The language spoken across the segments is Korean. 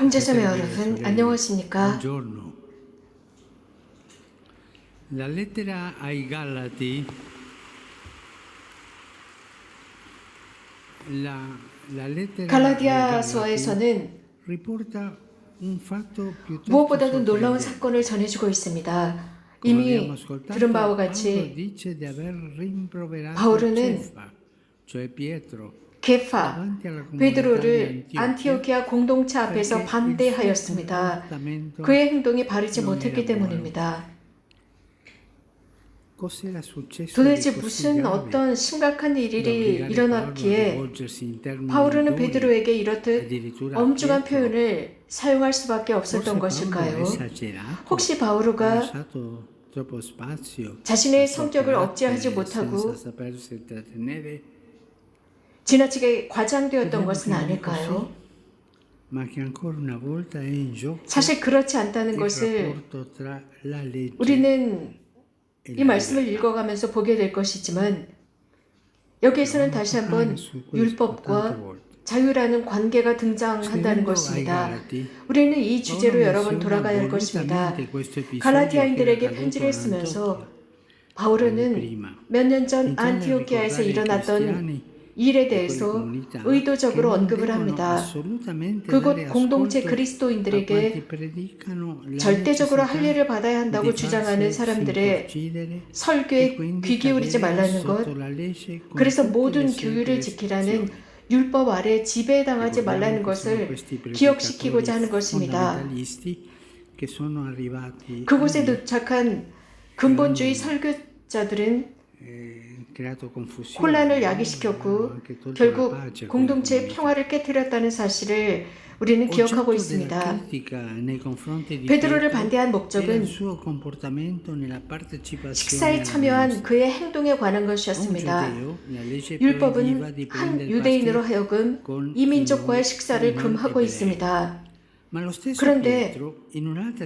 형제자매 여러분, 안녕하십니까? La lettera ai Galati, la, la lettera 갈라디아서에서는 riporta un fatto piuttosto 무엇보다도 놀라운. 사건을 전해주고 있습니다. 이미 들은 바와 같이 바울은 게파, 베드로를 안티오키아 공동체 앞에서 반대하였습니다. 그의 행동이 바르지 못했기. 때문입니다. 도대체 무슨? 어떤 심각한 일이 일어났기에 duri, 베드로에게 이렇듯 엄중한. 표현을 사용할 수밖에 없었던 것일까요? 혹시 바오르가 자신의 성격을 억제하지 못하고 지나치게 과장되었던 것은 아닐까요? 사실 그렇지 않다는 것을 우리는 e 이 말씀을. 읽어가면서 보게 될 것이지만 여기에서는 다시 한번 율법과. 자유라는 관계가 등장한다는 것입니다. 우리는 이 주제로 여러 번 돌아가야 할 것입니다. era 편지를 쓰면서. 바울은. 몇 년 전 안티오키아에서 일어났던 일에 e 대해서 의도적으로 언급을 합니다. 그곳 공동체 그리스도인들에게 절대적으로 할례를 받아야 한다고 주장하는 사람들의 e 설교에 귀 기울이지 말라는 것, 그래서 모든 규율을 지키라는. 율법 아래 지배당하지 말라는 것을 기억시키고자 하는 것입니다. 그곳에 도착한 근본주의 설교자들은 eh, 혼란을? 야기시켰고 결국 공동체의. 평화를 깨뜨렸다는 사실을 우리는 기억하고 있습니다. 베드로를 반대한 목적은 식사에 참여한. 그의 행동에 관한 것이었습니다. 율법은 한 유대인으로 하여금 con 이 민족과의 i 식사를 금하고. 있습니다. 그런데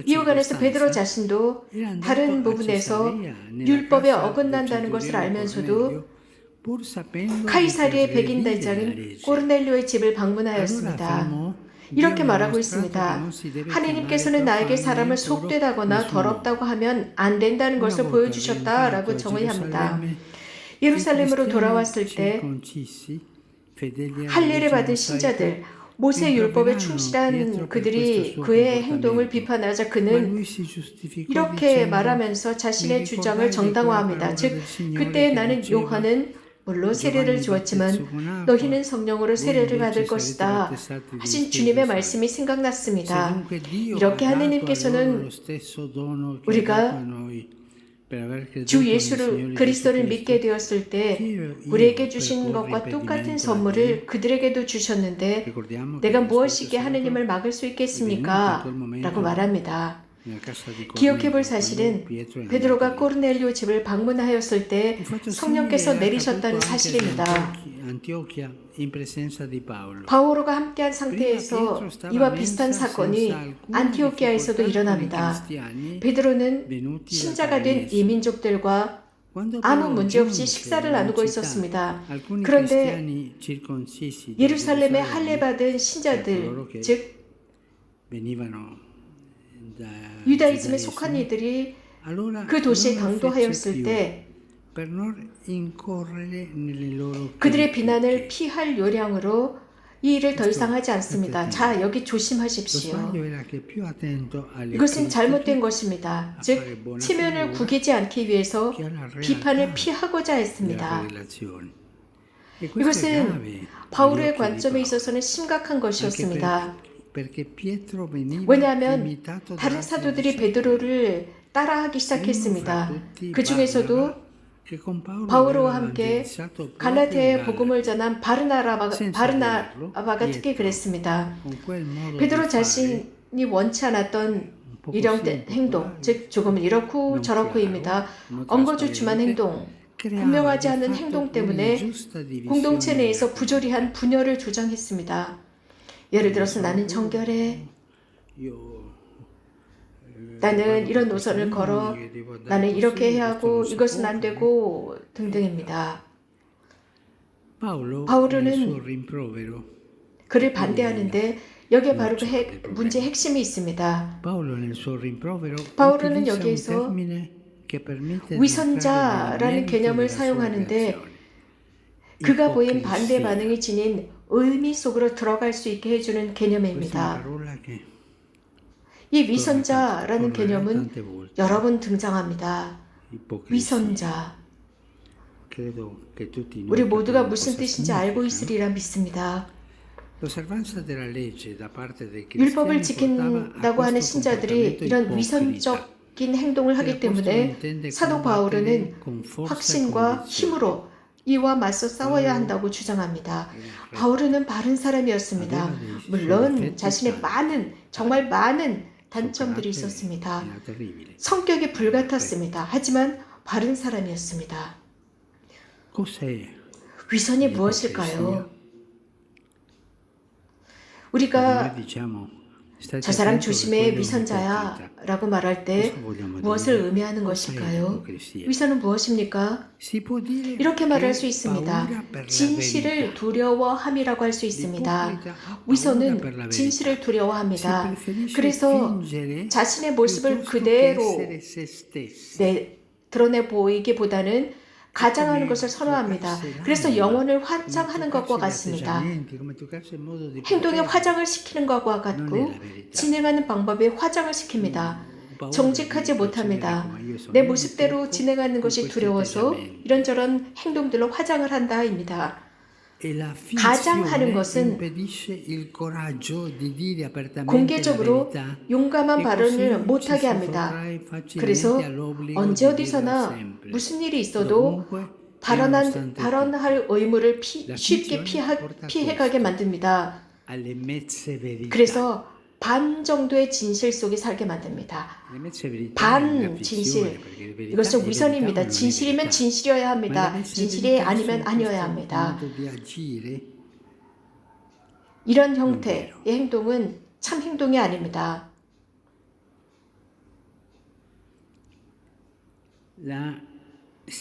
이와 관해서 베드로 자신도 다른 부분에서 율법에 어긋난다는 것을 알면서도 카이사리의 백인 대장인. 꼬르넬료의 집을 방문하였습니다. 이렇게 "Dio mi ha 말하고 있습니다. chiamare 나에게 사람을 속되다거나 더럽다고 하면 안 된다는 것을 보여주셨다라고 정의합니다. 예루살렘으로 돌아왔을 때 할례를 받은 신자들 모세 율법에 충실한 그들이 그의 행동을 비판하자 그는 이렇게 말하면서 자신의 "Mi 주장을 정당화합니다. 즉 그때 나는 요한은 물론 세례를 주었지만 너희는 성령으로 세례를 받을 것이다 하신 주님의 말씀이 생각났습니다. 이렇게 하느님께서는 우리가 주 예수를 그리스도를 믿게 되었을 때 우리에게 주신 것과 똑같은 선물을 그들에게도 주셨는데 내가 무엇이기에 Spirito 하느님을 막을 수 있겠습니까? 라고 말합니다. Di 기억해 볼 사실은 베드로가. 꼬르넬리오 집을 방문하였을 때 성령께서 내리셨다는 사실입니다. 바오로가 함께한 상태에서 이와 비슷한 사건이 안티오키아에서도 일어납니다. 베드로는 신자가 된 이민족들과 아무 문제 없이 식사를 나누고 있었습니다. 그런데 예루살렘에 할례 받은 신자들, 즉 유다이즘에 속한 이들이 그 도시에 강도하였을 때 그들의 비난을 피할 요량으로 이 일을 더 이상 하지 않습니다. 자, 여기 조심하십시오. 이것은 잘못된 것입니다. 즉, 체면을 구기지 않기 위해서 비판을 피하고자 했습니다. 이것은 바울의 관점에 있어서는 심각한 것이었습니다. 왜냐하면 다른 사도들이 베드로를 따라하기 시작했습니다. 그 중에서도 바울과 함께 갈라디아의 복음을 전한 바르나라바, 바르나바가 특히 그랬습니다. 베드로 자신이 원치 않았던 일형된 행동, 즉 조금은 이렇고 저렇고입니다. 엉거주춤한 행동, 분명하지 않은 행동 때문에 공동체 내에서 부조리한 분열을 조장했습니다. 예를 들어서 나는 정결해, 나는 이런 노선을 걸어, 나는 이렇게 해야 하고 이것은 안 되고 등등입니다. 바울은 그를 반대하는데 여기에 바로 그 핵, 문제 핵심이 있습니다. 바울은 여기에서 위선자라는 개념을 사용하는데. 그가 보인 반대. 반응이 지닌 의미 속으로 들어갈 수 있게 해주는 개념입니다. 이 위선자라는 개념은. 여러 번 등장합니다. 위선자. 우리 모두가 무슨 뜻인지 알고? 있으리라 믿습니다. 율법을 지킨다고 하는 신자들이 이런. 위선적인 행동을 하기 때문에 사도 바울은 확신과 힘으로 이와 맞서 싸워야 한다고 주장합니다. 바울은 바른 사람이었습니다. 물론 자신의 많은 정말 많은 단점들이 있었습니다. 성격이 불같았습니다. 하지만 바른 사람이었습니다. Cos'è 위선이 무엇일까요? 우리가 stai 저 사람 조심해 위선자야. 라고 말할 때 무엇을? 의미하는 것일까요? 위선은 무엇입니까? 이렇게 말할 수 있습니다. 진실을. 두려워함이라고 할 수 있습니다. 위선은. 진실을 두려워합니다. 그래서 자신의 모습을 그대로. 내, 드러내 보이기보다는 가장하는 것을 선호합니다. 그래서 영혼을 화장하는 것과 같습니다. 행동에 화장을 시키는 것과 같고 진행하는 방법에 화장을 시킵니다. 정직하지 못합니다. 내 모습대로 진행하는 것이 두려워서 이런저런 행동들로 화장을 한다입니다. 가장 하는 것은 공개적으로 용감한 발언을 못하게 합니다. 그래서 언제 어디서나 무슨 일이 있어도 발언한, 발언할 의무를 피, 쉽게 피하, 피해가게 만듭니다. 그래서 반 정도의 진실 속에 살게 만듭니다. 반 진실. 이것은 위선입니다. 진실이면 진실이어야 합니다. 진실이 아니면 아니어야 합니다. 이런 형태의 행동은 참 행동이 아닙니다.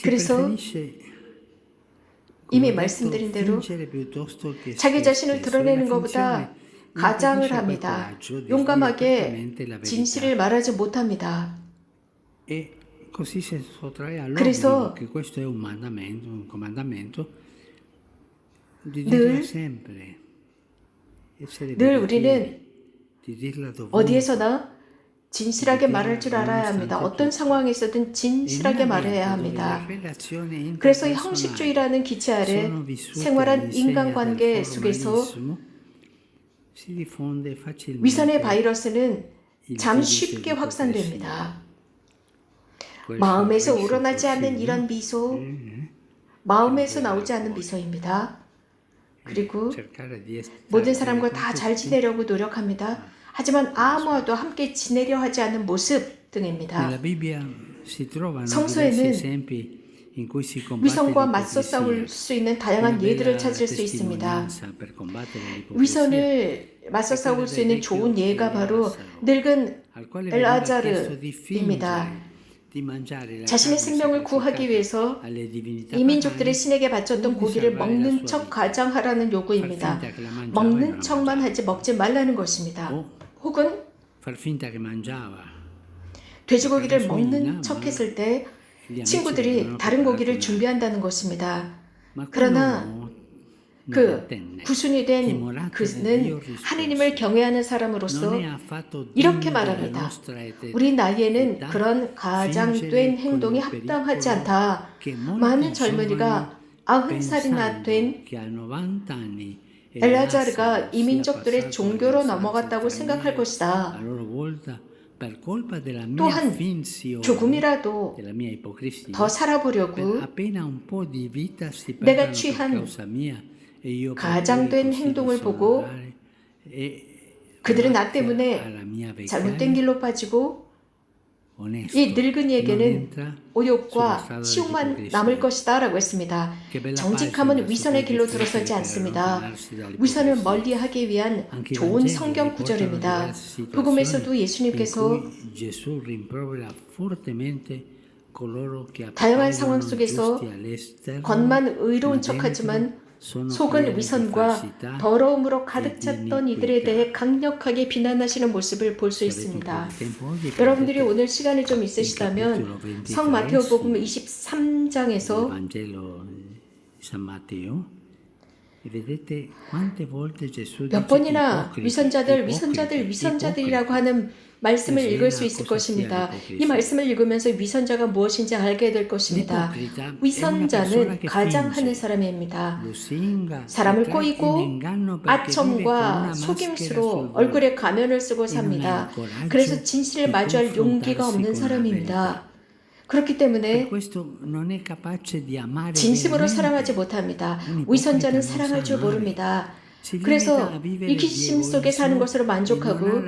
그래서 이미 말씀드린 대로 자기 자신을 드러내는 것보다 가장을 합니다. 용감하게 진실을 말하지 못합니다. 그래서 늘 늘 우리는 어디에서나 진실하게 말할 줄 알아야 합니다. 어떤 상황에서든 진실하게 말해야 합니다. 그래서 형식주의라는 기체 아래 생활한 인간관계 속에서 위선의 바이러스는 참 쉽게 확산됩니다. 마음에서 우러나지 않는 이런 미소, 마음에서 나오지 않는 미소입니다. 그리고 모든 사람과 다 잘 지내려고 노력합니다. 하지만 아무와도 함께 지내려 하지 않는 모습 등입니다. 성서에는 위선과 맞서 싸울 수 있는 다양한 예들을 찾을 수 있습니다. 위선을 맞서 싸울 수 있는 좋은 예가 바로 늙은 엘아자르입니다. 자신의 생명을 구하기 위해서 이민족들의 신에게 바쳤던 고기를 먹는 척 가장하라는 요구입니다. 먹는 척만 하지 먹지 말라는 것입니다. 혹은 돼지고기를 먹는 척 했을 때 친구들이 다른 고기를 준비한다는 것입니다. 그러나 그 구순이 된 그는 하느님을 경외하는 사람으로서 이렇게 말합니다. 우리 나이에는 그런 가장된 행동이 합당하지 않다. 많은 젊은이가 아흔 살이나 된 엘라자르가 이민족들의 종교로 넘어갔다고 생각할 것이다. 또한 조금이라도 더 살아보려고 내가 취한 가장된 행동을 보고 그들은 나 때문에 잘못된 길로 빠지고 이 늙은이에게는 오욕과 치욕만 남을 것이다 라고 했습니다. 정직함은 위선의 길로 들어서지 않습니다. 위선을 멀리하기 위한 좋은 성경 구절입니다. 복음에서도 예수님께서 다양한 상황 속에서 겉만 의로운 척하지만 속은 위선과 더러움으로 가득 찼던 이들에 대해 강력하게 비난하시는 모습을 볼 수 있습니다. 여러분들이 오늘 시간이 좀 있으시다면 성 마테오복음 23장에서 Vangelo di San Matteo e vedete quante volte Gesù 몇 번이나 위선자들, 위선자들, 위선자들이라고. 하는 말씀을 읽을 수 있을 것입니다. 이? 말씀을 읽으면서 위선자가 무엇인지 알게 될 것입니다. 위선자는 가장 하는 finge, 사람입니다. 사람을 꼬이고 아첨과 속임수로. 얼굴에 가면을 쓰고 삽니다. 그래서 진실을 마주할 용기가 없는 사람입니다. 그렇기 때문에 진심으로. 사랑하지 못합니다. 위선자는 사랑할 줄. 모릅니다. 그래서 이기심 속에 사는 것으로 e 만족하고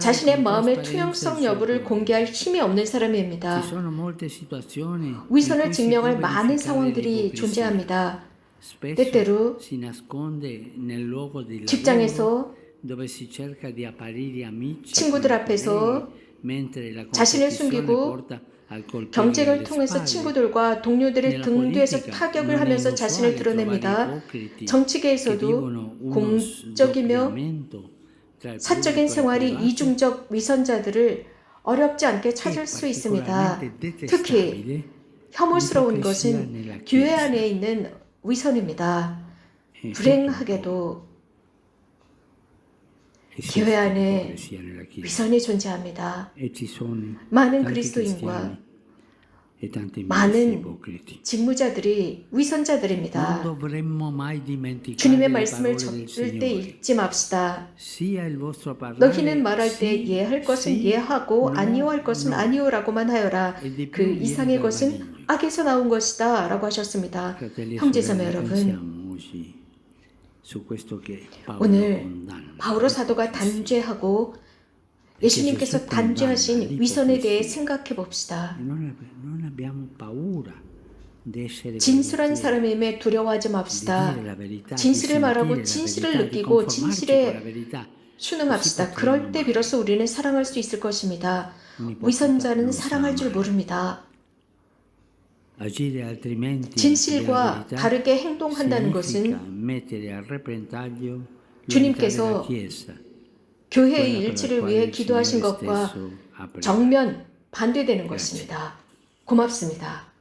자신의 마음의 suo 여부를. 공개할 힘이 없는 사람입니다. 위선을 증명할 많은 상황들이. 존재합니다. 때때로 직장에서 친구들 앞에서 자신을 숨기고 경쟁을 통해서. 친구들과 동료들의 등 뒤에서 타격을 하면서 자신을 드러냅니다. 정치계에서도 공적이며 사적인 e 생활이 이중적 위선자들을 어렵지 않게 찾을 수 있습니다. 특히 혐오스러운 것은 교회. 안에 있는 위선입니다. E 불행하게도 교회 안에. 위선이 존재합니다. E 많은 그리스도인과 e 많은. 직무자들이 위선자들입니다. 주님의 말씀을 적을 때. 읽지 맙시다. 너희는 말할 때 예할 것은 예하고 no, 아니요 할 것은 no. 아니요라고만 하여라. E 그 이상의 것은. 악에서 나온 것이다 라고 하셨습니다. Fratelli e 형제자매 여러분, 오늘. 바오로 사도가 단죄하고 예수님께서 단죄하신 위선에 대해 생각해 봅시다. E 진술한 사람임에 두려워하지 맙시다. 진실을 말하고 진실을 느끼고 진실에. 순응합시다. 그럴 때 비로소 우리는 사랑할 수 있을 것입니다. 위선자는 사랑할 줄 모릅니다. 진실과 다르게 행동한다는 것은 주님께서 교회의 일치를 위해 기도하신 것과. 정면 반대되는 것입니다. 고맙습니다.